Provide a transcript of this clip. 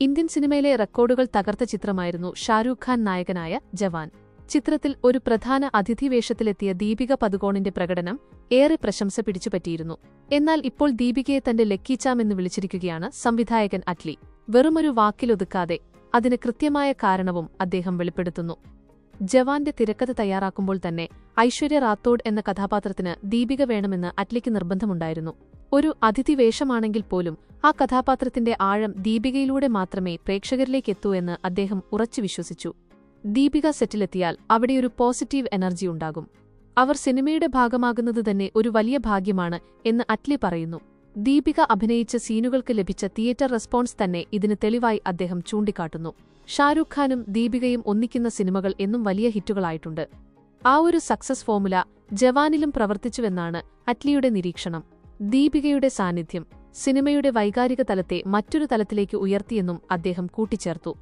Indian സിനിമയിലെ റെക്കോർഡുകൾ തകർത്ത ചിത്രമായിരുന്നു ഷാരൂഖ് ഖാൻ നായകനായ ജവാൻ. ചിത്രത്തിൽ ഒരു പ്രധാന അതിഥി അതിഥിവേഷത്തിലെത്തിയ ദീപിക പതുകോണിന്റെ പ്രകടനം ഏറെ പ്രശംസ പിടിച്ചുപറ്റിയിരുന്നു. എന്നാൽ ഇപ്പോൾ ദീപികയെ തന്റെ ലക്കീച്ചാം എന്ന് വിളിച്ചിരിക്കുകയാണ് സംവിധായകൻ അറ്റ്ലി വെറുമൊരു വാക്കിലൊതുക്കാതെ അതിന് കൃത്യമായ കാരണവും അദ്ദേഹം വെളിപ്പെടുത്തുന്നു. ജവാന്റെ തിരക്കഥ തയ്യാറാക്കുമ്പോൾ തന്നെ ഐശ്വര്യ റാത്തോഡ് എന്ന കഥാപാത്രത്തിന് ദീപിക വേണമെന്ന് അറ്റ്ലിക്ക് നിർബന്ധമുണ്ടായിരുന്നു. ഒരു അതിഥി വേഷമാണെങ്കിൽ പോലും ആ കഥാപാത്രത്തിന്റെ ആഴം ദീപികയിലൂടെ മാത്രമേ പ്രേക്ഷകരിലേക്ക് എത്തൂ എന്ന് അദ്ദേഹം ഉറച്ചു വിശ്വസിച്ചു. ദീപിക സെറ്റിലെത്തിയാൽ അവിടെയൊരു പോസിറ്റീവ് എനർജി ഉണ്ടാകും. അവർ സിനിമയുടെ ഭാഗമാകുന്നത് തന്നെ ഒരു വലിയ ഭാഗ്യമാണ് എന്ന് അറ്റ്ലി പറയുന്നു. ദീപിക അഭിനയിച്ച സീനുകൾക്ക് ലഭിച്ച തിയേറ്റർ റെസ്പോൺസ് തന്നെ ഇതിന് തെളിവായി അദ്ദേഹം ചൂണ്ടിക്കാട്ടുന്നു. ഷാരൂഖ് ഖാനും ദീപികയും ഒന്നിക്കുന്ന സിനിമകൾ എന്നും വലിയ ഹിറ്റുകളായിട്ടുണ്ട്. ആ ഒരു സക്സസ് ഫോമുല ജവാനിലും പ്രവർത്തിച്ചുവെന്നാണ് അറ്റ്ലിയുടെ നിരീക്ഷണം. ദീപികയുടെ സാന്നിധ്യം സിനിമയുടെ വൈകാരിക തലത്തെ മറ്റൊരു തലത്തിലേക്ക് ഉയർത്തിയെന്നും അദ്ദേഹം കൂട്ടിച്ചേർത്തു